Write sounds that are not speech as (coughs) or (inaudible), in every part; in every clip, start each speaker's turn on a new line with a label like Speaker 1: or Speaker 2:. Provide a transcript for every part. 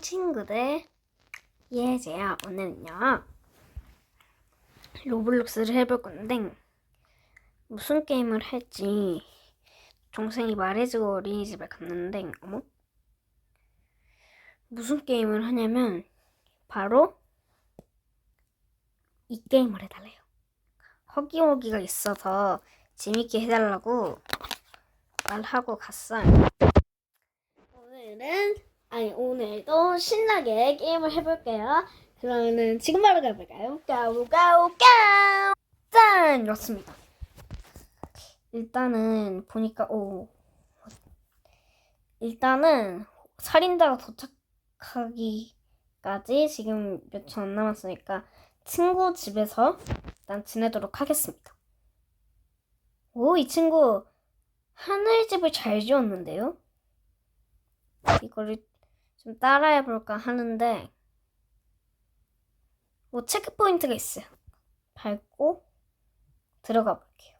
Speaker 1: 친구들. 예제야 오늘은요 로블록스를 해볼 건데 무슨 게임을 할지 동생이 말해주고 어린이집에 갔는데 어머? 무슨 게임을 하냐면 바로 이 게임을 해달래요. 허기허기가 있어서 재밌게 해달라고 말하고 갔어요. 오늘은 아니 오늘도 신나게 게임을 해볼게요. 그러면은 지금 바로 가볼까요? 가오 가오가 짠! 이렇습니다. 일단은 보니까 오 일단은 살인자가 도착하기까지 지금 몇초안 남았으니까 친구 집에서 일단 지내도록 하겠습니다. 오 이 친구 하늘집을 잘 지었는데요? 이거를 좀 따라해 볼까 하는데 뭐 체크 포인트가 있어요. 밟고 들어가 볼게요.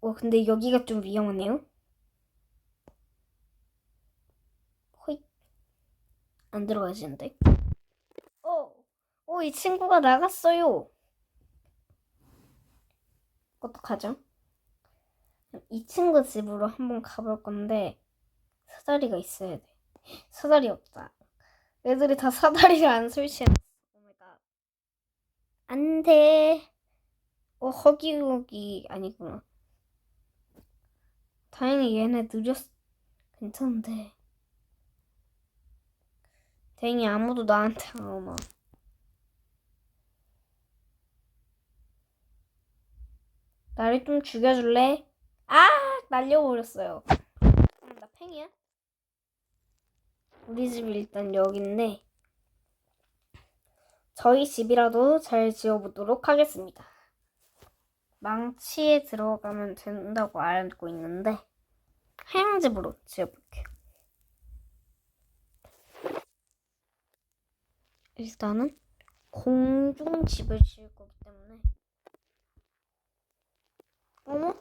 Speaker 1: 오 근데 여기가 좀 위험하네요. 호잇 안 들어가지는데. 오, 오 이 친구가 나갔어요. 어떡하죠? 이 친구 집으로 한번 가볼 건데 사다리가 있어야 돼. 사다리 없다. 애들이 다 사다리를 안 설치해놨어. 오마이갓. 안 돼. 어, 허기허기 아니구나. 다행히 얘네 느렸, 괜찮은데. 다행히 아무도 나한테 안 오나. 나를 좀 죽여줄래? 아! 날려버렸어요. 음, 나 팽이야? 우리 집이 일단 여기인데 저희 집이라도 잘 지어보도록 하겠습니다. 망치에 들어가면 된다고 알고 있는데 하얀 집으로 지어볼게요. 일단은 공중 집을 지을 거기 때문에 어머?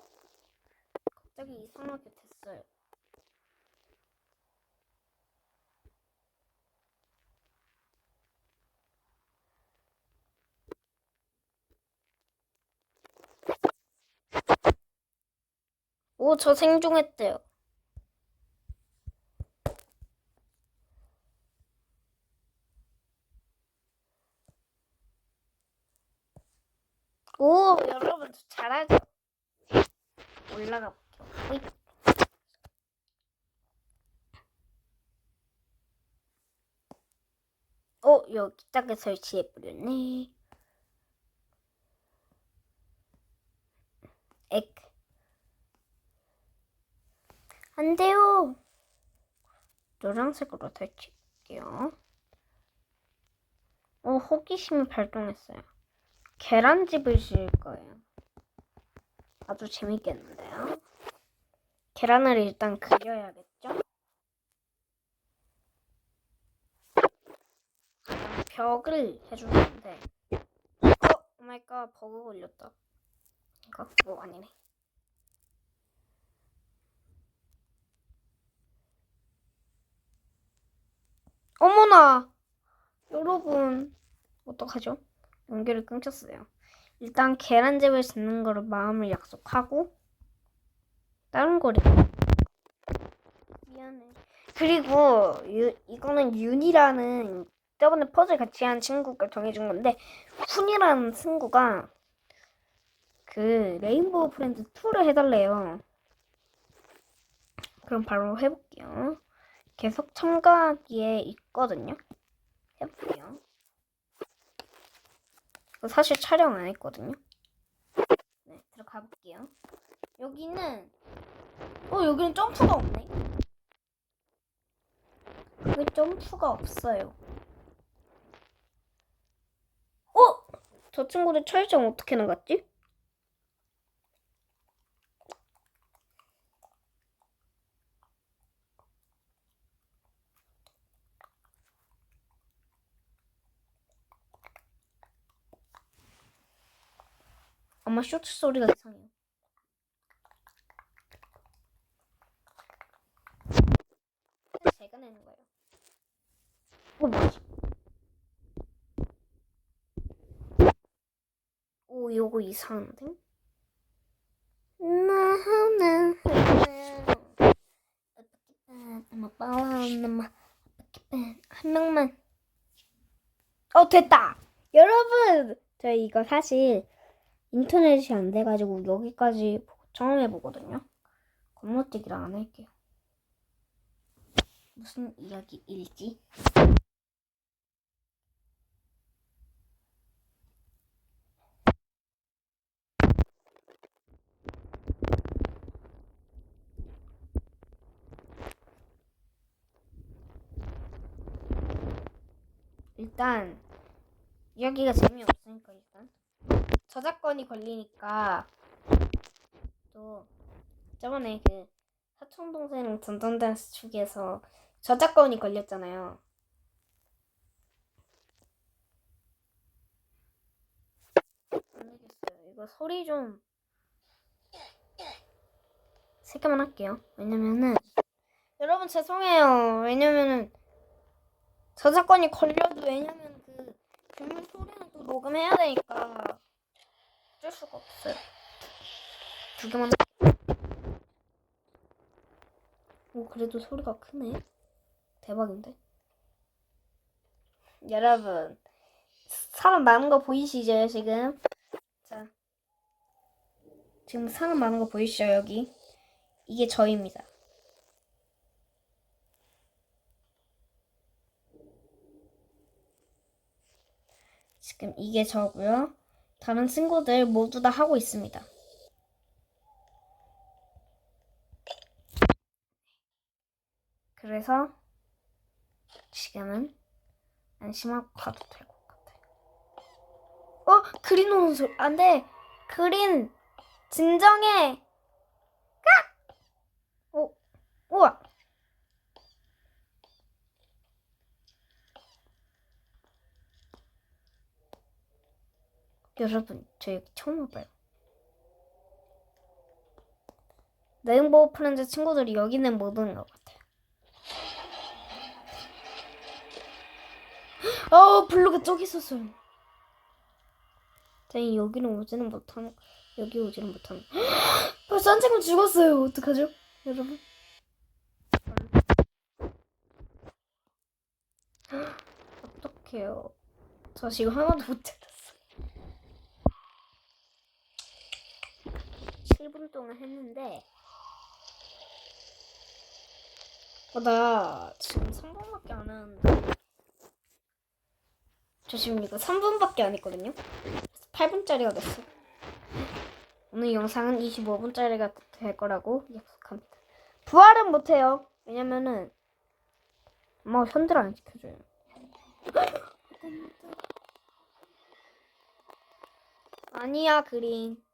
Speaker 1: 갑자기 이상하게 됐어요. 오, 저 생중했대요. 오, 여러분, 저 잘하죠? 올라가 볼게요. 어, 여기 딱에 설치해버렸네. 액. 안 돼요. 노란색으로 설치할게요. 어, 호기심이 발동했어요. 계란집을 지을 거예요. 아주 재밌겠는데요. 계란을 일단 그려야겠죠? 벽을 해주는데 어, 오마이갓 버그 걸렸다. 이거 뭐 아니네. 어머나! 여러분, 어떡하죠? 연결이 끊겼어요. 일단 계란집을 짓는 거로 마음을 약속하고 다른 거를 미안해. 그리고 유, 이거는 윤이라는 저번에 퍼즐 같이 한 친구가 정해준 건데 훈이라는 친구가 그 레인보우 프렌즈 2를 해달래요. 그럼 바로 해볼게요. 계속 첨가하기에 있거든요. 해볼게요. 사실 촬영 안 했거든요. 네, 들어가 볼게요. 여기는 어 여기는 점프가 없네. 여기 점프가 없어요. 어? 저 친구들 철저히 어떻게 나갔지? 아마 쇼트 소리가 이상해요. 제가 내는 거예요. 어, 뭐지? 오, 요거 이상한데? 나는 한 명만. 어, 됐다! 여러분! 저 이거 사실 인터넷이 안 돼가지고 여기까지 처음 해보거든요. 건너뛰기를 안 할게요. 무슨 이야기일지. 일단 이야기가 재미없으니까 일단 저작권이 걸리니까 또 저번에 그 사촌 동생 전전댄스 축에서 저작권이 걸렸잖아요. 안 되겠어요. 이거 소리 좀 세게만 할게요. 왜냐면은 여러분 죄송해요. 왜냐면은 저작권이 걸려도 왜냐면 그 괴물 소리는 또 녹음해야 되니까 어쩔 수가 없어요. 두 개만. 오 그래도 소리가 크네. 대박인데. 여러분 사람 많은 거 보이시죠 지금? 자 지금 사람 많은 거 보이시죠 여기? 이게 저입니다. 지금 이게 저고요. 다른 친구들 모두 다 하고 있습니다. 그래서 지금은 안심하고 가도 될 것 같아요. 어? 그린 오는 소리. 안 돼. 그린. 진정해. 까! 오, 우와. 여러분, 저 여기 처음 와봐요. 레인보우 프렌즈 친구들이 여기는 못 오는 것 같아요. 아, 블루가 저기 있었어요. 저희 여기는 오지는 못하는, 여기 오지는 못하는. (gasps) 벌써 한 친구 죽었어요. 어떡하죠? 여러분. (gasps) 어떡해요. 저 지금 하나도 못찾았어요. 7분 동안 했는데, 어, 나 지금 3분밖에 안 하는데. 저 지금 이거 3분밖에 안 했거든요. 8분짜리가 됐어. 오늘 영상은 25분짜리가 될 거라고 약속합니다. 부활은 못해요. 왜냐면은 엄마가 현질 안 시켜줘요. (gasps) 아니야 그린.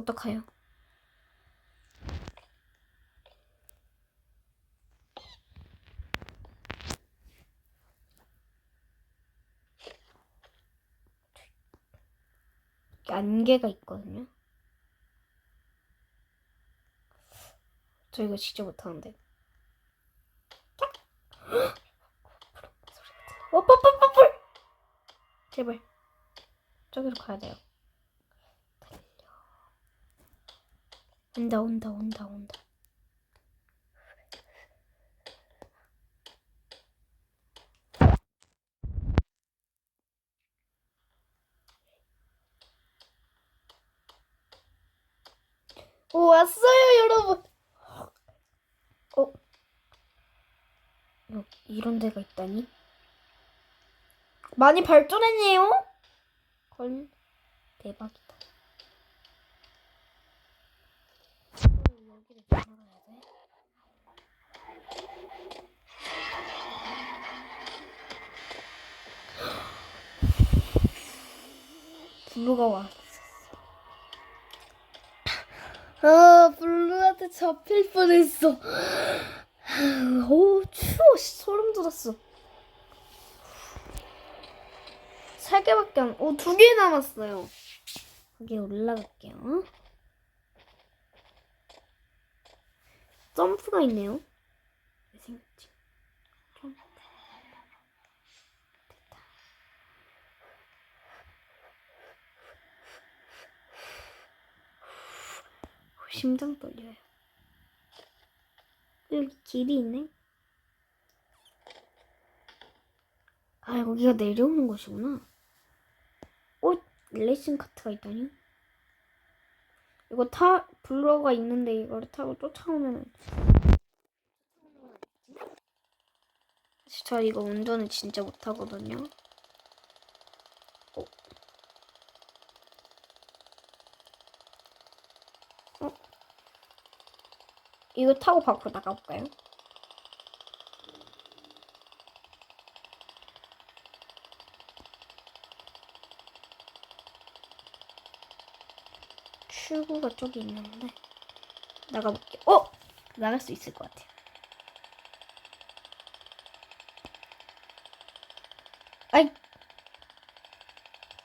Speaker 1: 어떡해요? 안개가 있거든요. 저 이거 진짜 못하는데. (gasps) 어, 뽀뽀뽀뽀! 제발. 저기로 가야 돼요. 온다 온다 온다 온다. 오 왔어요 여러분. 어? 여기 이런 데가 있다니? 많이 발전했네요? 걸 대박이다 여기를 좀 알아야 돼. 블루가 와. 아, 블루한테 잡힐 뻔했어. 오, 추워. 씨, 소름 돋았어. 세 개밖에 안, 오, 두 개 남았어요. 여기 올라갈게요. 점프가 있네요. 왜 생겼지? 오, 심장 떨려요. 여기 길이 있네. 아, 여기가 내려오는 곳이구나. 어? 레이싱 카트가 있다니? 이거 타, 블러가 있는데 이거를 타고 쫓아오면은. 저 이거 운전을 진짜 못하거든요. 어? 어? 이거 타고 밖으로 나가볼까요? 출구가 저기 있는데 나가볼게. 어 나갈 수 있을 것 같아. 아이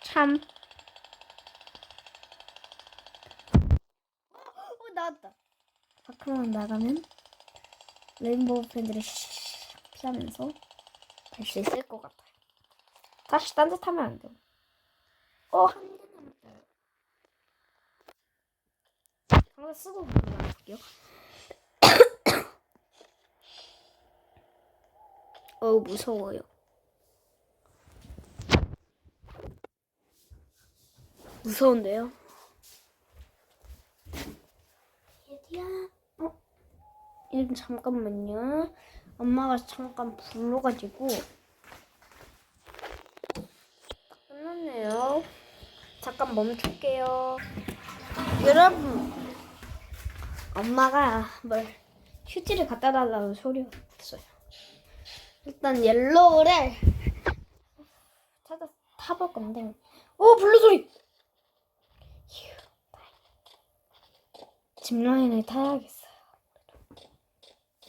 Speaker 1: 참. 어 나왔다. 밖으로만 나가면 레인보우 팬들을 씩 피하면서 갈 수 있을 것 같아요. 다시 딴짓하면 안 돼. 어, 한 개 남았다. 하나 쓰고 나갈게요. (coughs) 어우 무서워요. 무서운데요? 얘들아, 어? 이름 잠깐만요. 엄마가 잠깐 불러가지고 끝났네요. 잠깐 멈출게요. 여러분, 엄마가 뭘 휴지를 갖다 달라는 소리가 있어요. 일단 옐로우를 찾아 타볼 건데, 오 블루 소리. 휴, 짚라인을 타야겠어요.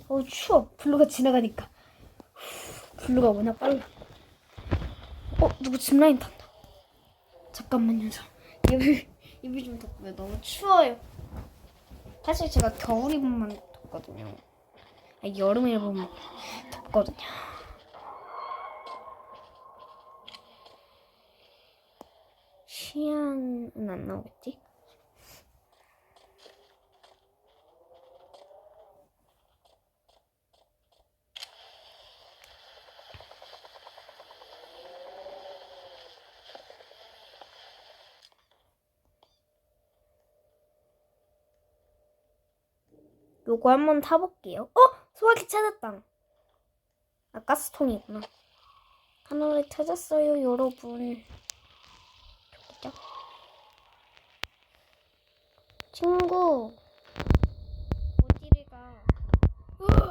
Speaker 1: 어 추워. 블루가 지나가니까. 후, 블루가 워낙 빨라. 어 누구 짚라인 탄다. 잠깐만요. 저 입을 입이 좀 덥고요. 너무 추워요. 사실 제가 겨울 입으면 덥거든요. 아, 여름 입으면 덥거든요. 시안은 안 나오겠지? 요거 한번 타볼게요. 어? 소화기 찾았다. 아, 가스통이구나. 하나를 찾았어요, 여러분. 저기죠? 친구. 어디를 가? 으아!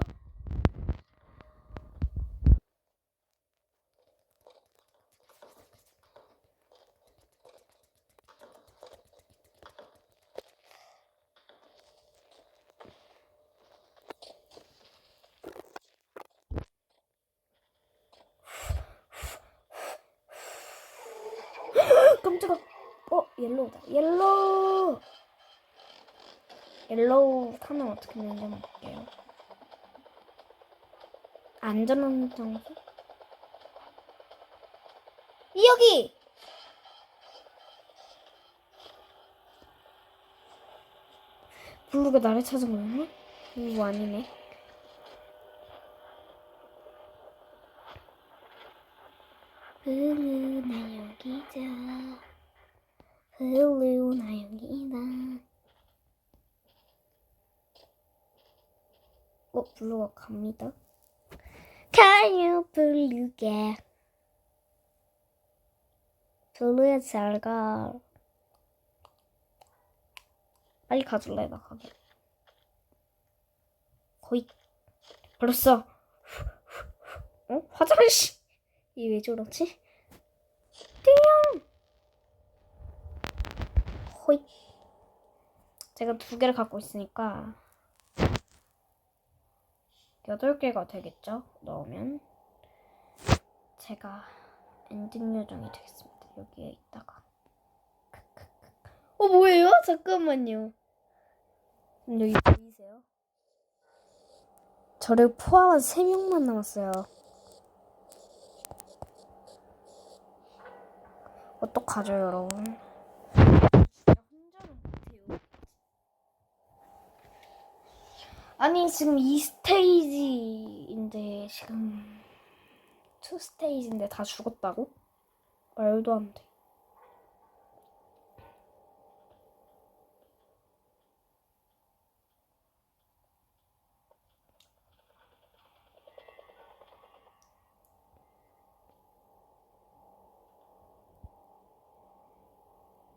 Speaker 1: 깜짝아. 어, 옐로우. 옐로우 타면 어떻게 되는지 한번 볼게요. 안전한 장소? 여기! 블루가 나를 찾은 거였나? 이거 아니네. 블루 나 여기자. 블루 나 여기다. 어, 블루가 갑니다. Can you blue get? 블루야 잘 가. 빨리 가줄래 나 가게. 거의 벌써. 어? 화장실. 이 왜 저러지? 띵! 호잇. 제가 두 개를 갖고 있으니까 여덟 개가 되겠죠? 넣으면 제가 엔딩 요정이 되겠습니다. 여기에 있다가. 어 뭐예요? 잠깐만요. 여기 보이세요? 저를 포함한 3명만 남았어요. 어떡하죠, 여러분? 진짜 혼자는 못해요. 아니, 지금 2스테이지인데, 지금 2스테이지인데 다 죽었다고? 말도 안 돼.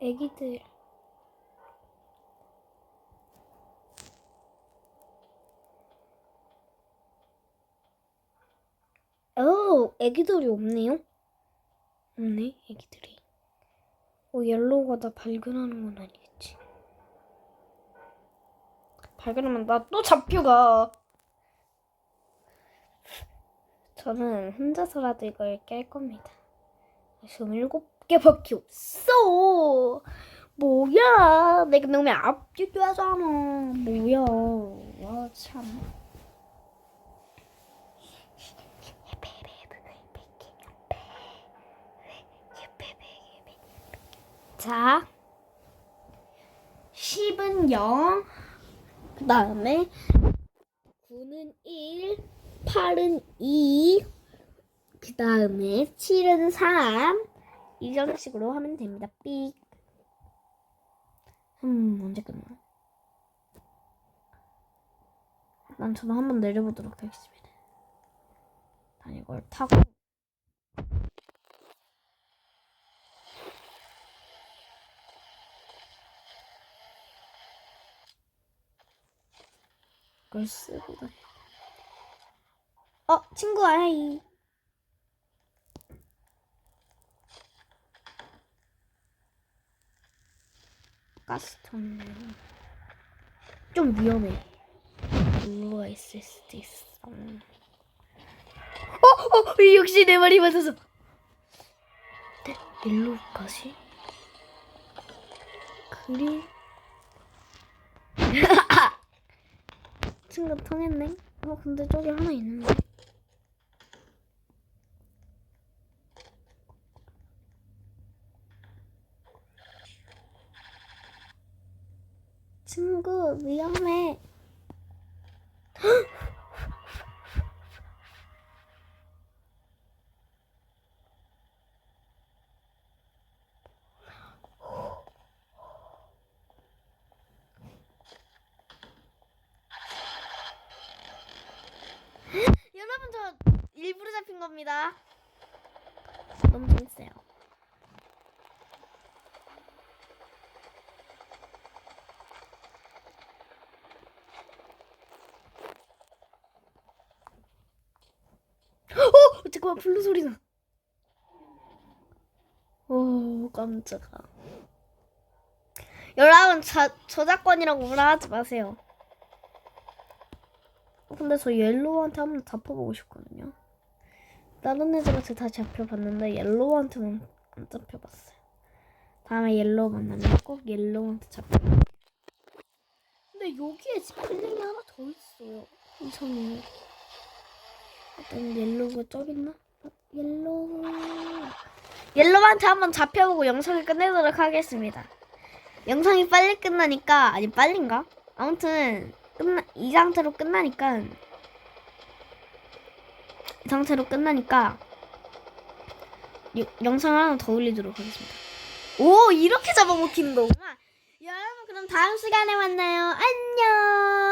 Speaker 1: 애기들 오, 애기들이 없네요? 없네, 애기들이. 오, 옐로우가 나 발견하는 건 아니겠지. 발견하면 나 또 잡혀가. 저는 혼자서라도 이걸 깰 겁니다. 지금 일곱 개밖에 없어. 뭐야? 내가 너무 앞뒤하잖아. 뭐야? 와 참. 자, 10은 0, 그 다음에 9는 1, 8은 2, 그 다음에 7은 3, 이런 식으로 하면 됩니다. 삑. 음, 언제 끝나? 난 저는 한번 내려보도록 하겠습니다. 난 이걸 타고. 이걸 쓰고 다녀. 어, 친구 아이. 가스통 좀 위험해. 누가 있을 수도 있어. 어, 어, 역시 내 말이 맞아서. 네, 일로까지? 그리. 친구 통했네. 어, 근데 저기 하나 있는데. 친구 위험해. 여러분 저 일부러 잡힌 겁니다. 너무 재밌어요. 어! 잠깐만 블루 소리 나. 오 깜짝아. 여러분 저, 저작권이라고 뭐라 하지 마세요. 어, 근데 저 옐로우한테 한번 잡혀보고 싶거든요. 다른 애들한테 다 잡혀봤는데 옐로우한테는 안 잡혀봤어요. 다음에 옐로우 만나면 꼭 옐로우한테 잡혀. 근데 여기에 스플링이 하나 더 있어요. 이상해. 일단 옐로우가 저기 있나? 어, 옐로우. 옐로우한테 한번 잡혀보고 영상을 끝내도록 하겠습니다. 영상이 빨리 끝나니까 아니 빨린가? 아무튼 끝나 이 상태로 끝나니까 이 상태로 끝나니까 유- 영상을 하나 더 올리도록 하겠습니다. 오 이렇게 잡아먹히는 거구나. 여러분 그럼 다음 시간에 만나요. 안녕.